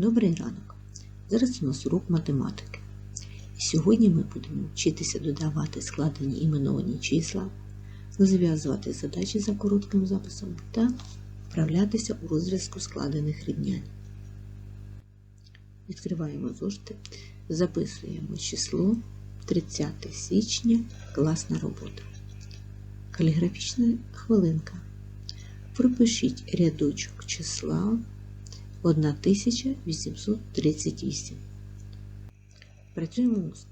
Добрий ранок! Зараз у нас урок математики. І сьогодні ми будемо вчитися додавати складені іменовані числа, розв'язувати задачі за коротким записом та вправлятися у розв'язку складених рівнянь. Відкриваємо зошити, записуємо число 30 січня, класна робота. Каліграфічна хвилинка. Пропишіть рядочок числа 1838. Працюємо усно.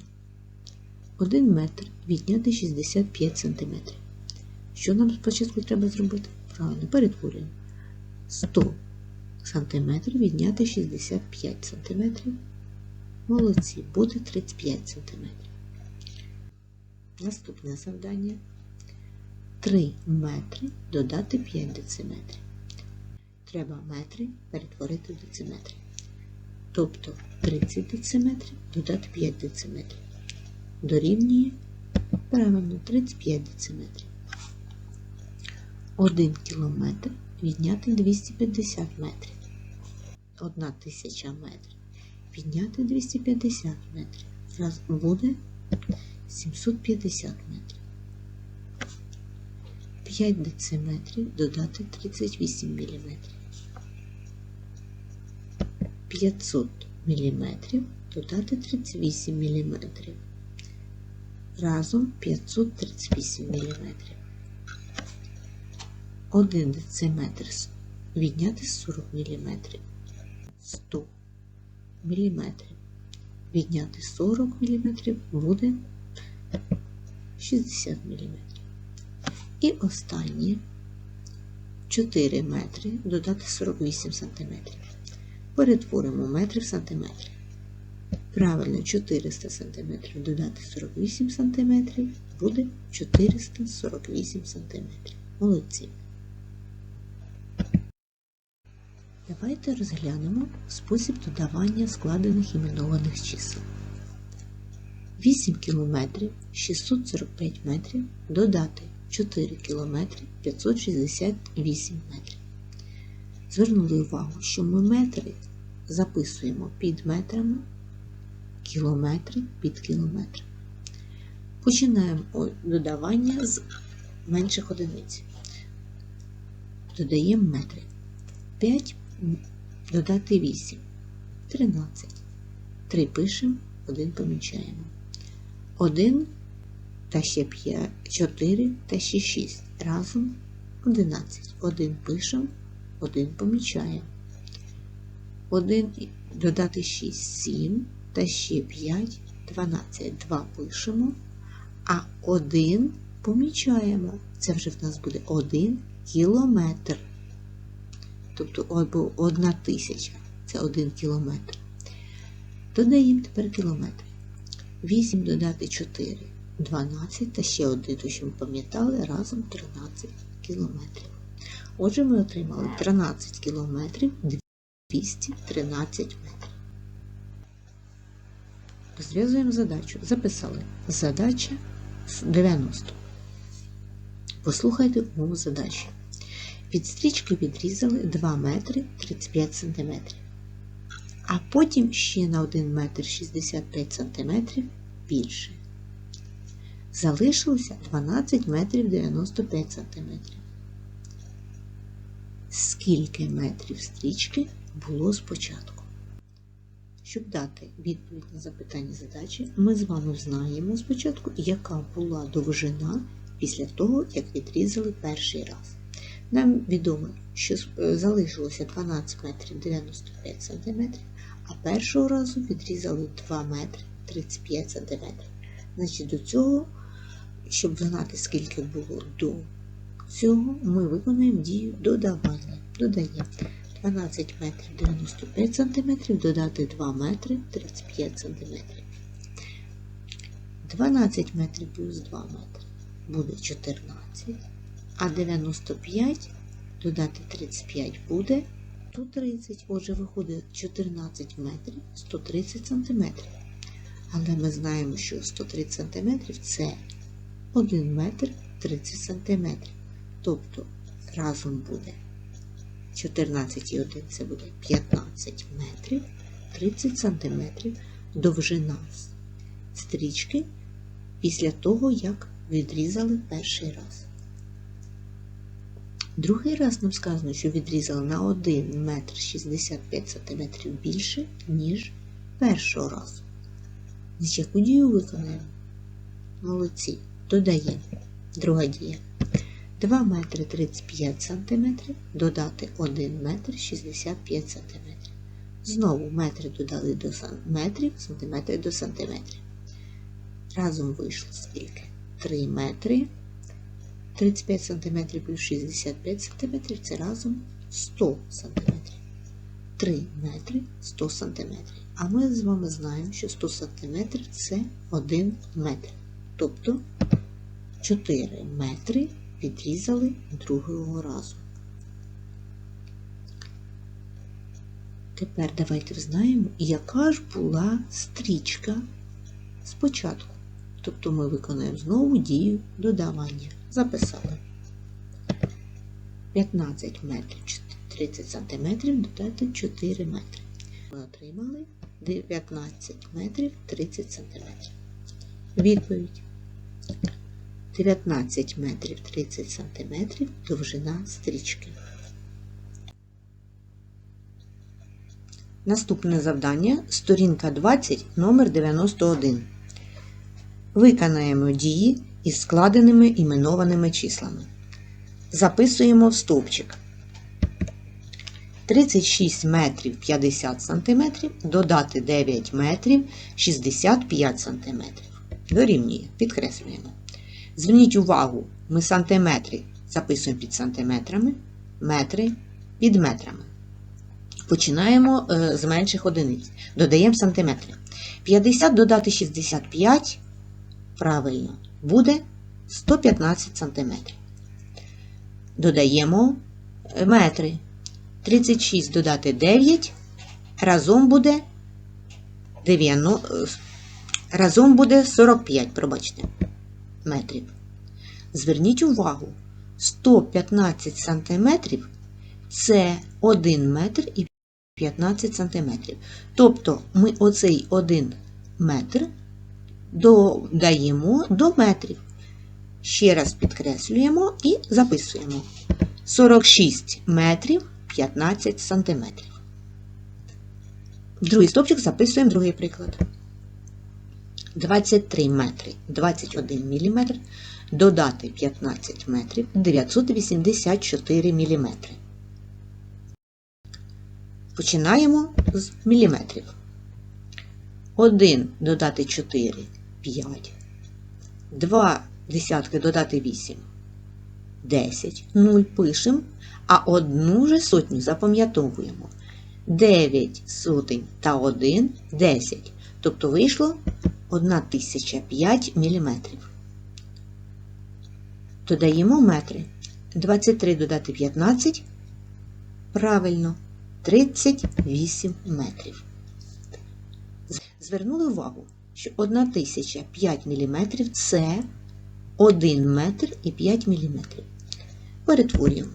1 метр відняти 65 см. Що нам спочатку треба зробити? Правильно, перетворюємо. 100 см відняти 65 см. Молодці, буде 35 см. Наступне завдання. 3 метри додати 5 дециметрів. Треба метри перетворити в дециметри. Тобто 30 дециметрів додати 5 дециметрів. Дорівнює правильно 35 дециметрів. 1 кілометр відняти 250 метрів. 1 тисяча метрів відняти 250 метрів. Раз буде 750 метрів. 5 дециметрів додати 38 мм. 500 мм додати 38 мм. Разом 538 мм. 1 дециметр відняти 40 мм. 100 мм. Відняти 40 мм буде 60 мм. І останнє 4 метри додати 48 см. Перетворимо метри в сантиметри. Правильно, 400 см додати 48 см буде 448 см. Молодці. Давайте розглянемо спосіб додавання складених іменованих чисел. 8 км 645 метрів додати 4 км 568 метрів. Звернули увагу, що ми метри записуємо під метрами, кілометри під кілометрами. Починаємо додавання з менших одиниць. Додаємо метри. 5 додати 8, 13. 3 пишемо, 1 помічаємо. 1 та ще 5, 4 та ще 6. Разом 11. 1 пишемо, 1 помічаємо. 1 додати 6, 7 та ще 5, 12. 2 пишемо, а 1 помічаємо. Це вже в нас буде 1 кілометр. Тобто або 1 тисяча. Це 1 кілометр. Додаємо тепер кілометри. 8 додати 4. 12 та ще один, то що ми пам'ятали, разом 13 кілометрів. Отже, ми отримали 13 кілометрів 213 метрів. Розв'язуємо задачу. Записали. Задача 90. Послухайте умову задачі. Від стрічки відрізали 2 метри 35 см. А потім ще на 1 метр 65 см більше. Залишилося 12 метрів 95 сантиметрів. Скільки метрів стрічки було спочатку? Щоб дати відповідь на запитання задачі, ми з вами знаємо спочатку, яка була довжина після того, як відрізали перший раз. Нам відомо, що залишилося 12 метрів 95 см, а першого разу відрізали 2 метри 35 см. Значить, до цього щоб знати, скільки було до цього, ми виконуємо дію додавання. Додаємо 12 метрів 95 см, додати 2 метри 35 см. 12 метрів плюс 2 метри буде 14, а 95 додати 35 буде 130. Отже, виходить 14 метрів 130 см. Але ми знаємо, що 130 см це 1 метр 30 сантиметрів. Тобто разом буде 14,1 це буде 15 метрів, 30 сантиметрів довжина стрічки після того, як відрізали перший раз. Другий раз нам сказано, що відрізали на 1 метр 65 сантиметрів більше, ніж першого разу. Яку дію виконаємо? Молодці. Додаємо. Друга дія. 2 метри 35 сантиметрів додати 1 метр 65 сантиметрів. Знову метри додали до метрів, сантиметри до сантиметрів. Разом вийшло скільки? 3 метри 35 сантиметрів плюс 65 сантиметрів це разом 100 сантиметрів. 3 метри 100 сантиметрів. А ми з вами знаємо, що 100 сантиметрів це 1 метр. Тобто 4 метри відрізали другого разу. Тепер давайте взнаємо, яка ж була стрічка спочатку. Тобто ми виконуємо знову дію додавання. Записали. 15 метрів 30 сантиметрів додати 4 метри. Ми отримали 19 метрів 30 сантиметрів. Відповідь. 19 метрів 30 сантиметрів довжина стрічки. Наступне завдання сторінка 20, номер 91. Виконаємо дії із складеними іменованими числами. Записуємо в стовпчик. 36 метрів 50 сантиметрів додати 9 метрів 65 сантиметрів. Дорівнює, підкреслюємо. Зверніть увагу, ми сантиметри записуємо під сантиметрами, метри під метрами. Починаємо е, з менших одиниць. Додаємо сантиметри. 50 додати 65, правильно, буде 115 сантиметрів. Додаємо е, метри. 36 додати 9, разом буде 90, е, разом буде 45, пробачте, метрів. Зверніть увагу, 115 сантиметрів це 1 метр і 15 сантиметрів. Тобто ми оцей 1 метр додаємо до метрів. Ще раз підкреслюємо і записуємо. 46 метрів 15 сантиметрів. Другий стопчик записуємо другий приклад. 23 метри 21 міліметр додати 15 метрів 984 міліметри. Починаємо з міліметрів. 1 додати 4 5. 2 десятки додати 8 10. 0 пишемо, а одну же сотню запам'ятовуємо. 9 сотень та 1 10. Тобто вийшло 1005 міліметрів. Додаємо метри. 23 додати 15. Правильно. 38 метрів. Звернули увагу, що 1005 мм це 1 метр і 5 мм. Перетворюємо.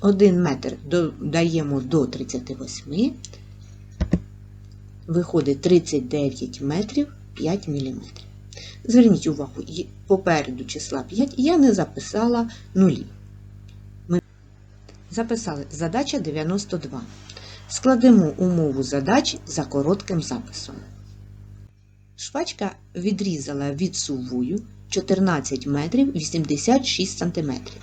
1 метр додаємо до 38, виходить 39 метрів 5 мм. Зверніть увагу, попереду числа 5 я не записала нулі. Записали задача 92. Складемо умову задачі за коротким записом. Швачка відрізала від сувою 14 метрів 86 сантиметрів.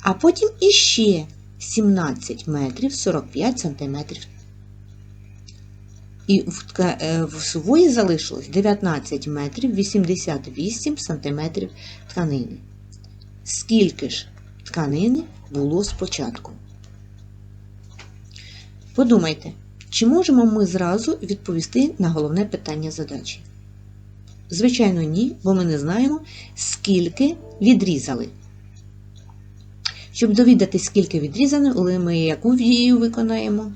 А потім іще 17 метрів 45 сантиметрів. І в, в сувої залишилось 19 метрів 88 сантиметрів тканини. Скільки ж тканини було спочатку. Подумайте, чи можемо ми зразу відповісти на головне питання задачі? Звичайно, ні, бо ми не знаємо, скільки відрізали. Щоб довідатись, скільки відрізано, ми яку дію виконаємо?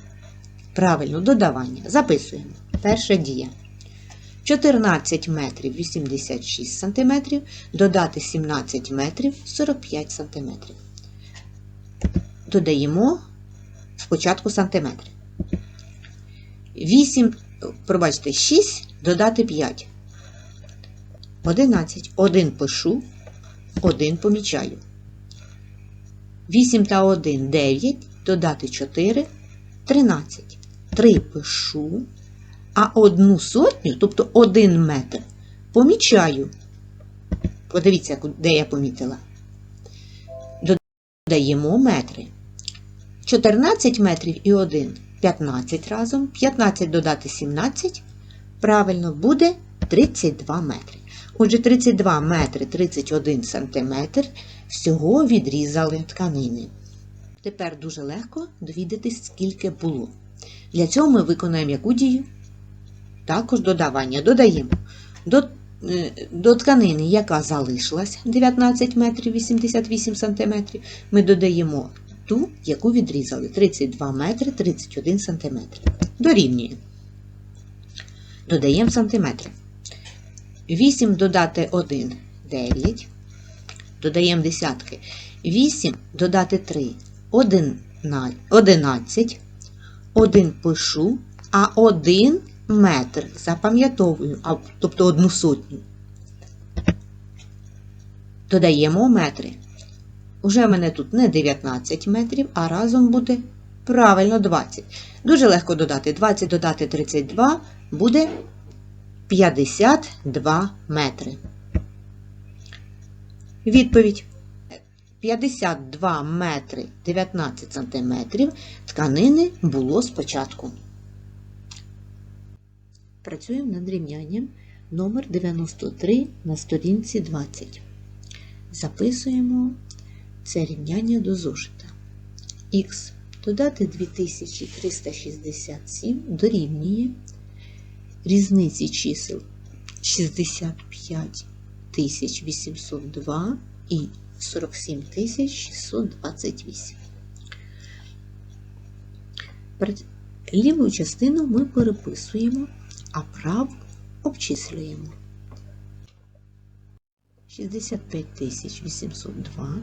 Правильно, додавання. Записуємо. Перша дія. 14 метрів 86 сантиметрів, додати 17 метрів 45 сантиметрів. додаємо спочатку сантиметри. 8, пробачте, 6 додати 5. 11. 1 пишу, 1 помічаю. 8 та 1 9, додати 4 13. 3 пишу, а одну сотню, тобто 1 метр, помічаю. Подивіться, де я помітила. Додаємо метри. 14 метрів і 1 15 разом. 15 додати 17. Правильно, буде 32 метри. Отже, 32 метри 31 сантиметр всього відрізали тканини. Тепер дуже легко довідатись, скільки було. Для цього ми виконаємо яку дію? Також додавання. Додаємо до, е, до тканини, яка залишилась 19 метрів 88 сантиметрів, ми додаємо ту, яку відрізали 32 метри 31 сантиметр. Дорівнює. Додаємо сантиметри. 8 додати 1 9. Додаємо десятки. 8 додати 3 11. 1 пишу, а 1 метр запам'ятовую, тобто одну сотню. Додаємо метри. Уже в мене тут не 19 метрів, а разом буде правильно 20. Дуже легко додати. 20 додати 32 буде 52 метри. Відповідь. 52 метри 19 сантиметрів тканини було спочатку. Працюємо над рівнянням номер 93 на сторінці 20. Записуємо це рівняння до зошита. Х додати 2367 дорівнює різниці чисел 65 802 і 47 628. Ліву частину ми переписуємо, а праву обчислюємо. 65 802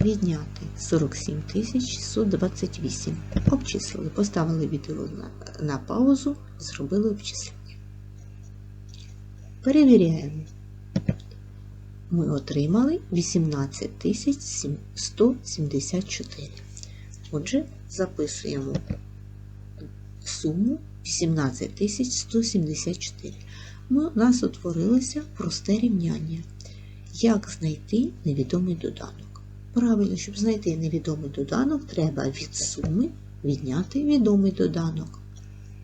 відняти 47 628. Обчислили, поставили відео на, на паузу, зробили обчислення. Перевіряємо. Ми отримали 18 174. Отже, записуємо суму 18 174. Ми, у нас утворилося просте рівняння. Як знайти невідомий доданок? Правильно, щоб знайти невідомий доданок, треба від суми відняти відомий доданок.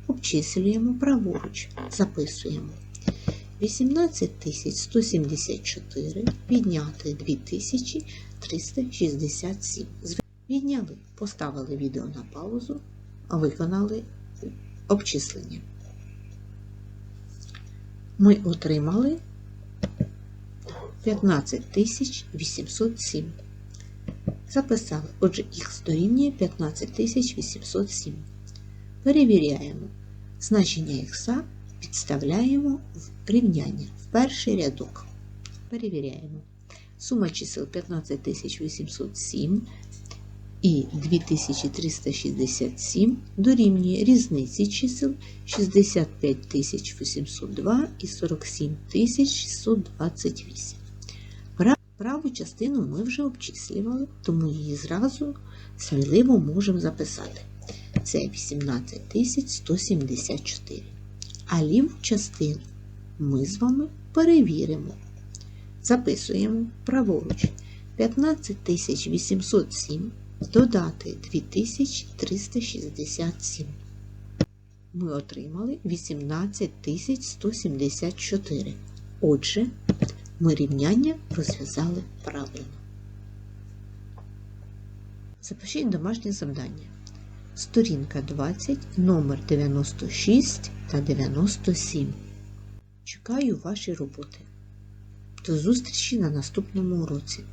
Обчислюємо праворуч, записуємо. 18 174 відняти 2367. Відняли, поставили відео на паузу, виконали обчислення. Ми отримали 15 807. Записали. Отже, х дорівнює 15 807. Перевіряємо. Значення х підставляємо в рівняння в перший рядок. Перевіряємо. Сума чисел 15 807 і 2367 дорівнює різниці чисел 65 802 і 47 628. Праву частину ми вже обчислювали, тому її зразу сміливо можемо записати. Це 18 174. А ліву частину ми з вами перевіримо. Записуємо праворуч 15 807 додати 2367. Ми отримали 18 174. Отже, ми рівняння розв'язали правильно. Запишіть домашнє завдання. Сторінка 20, номер 96 та 97. Чекаю ваші роботи. До зустрічі на наступному уроці.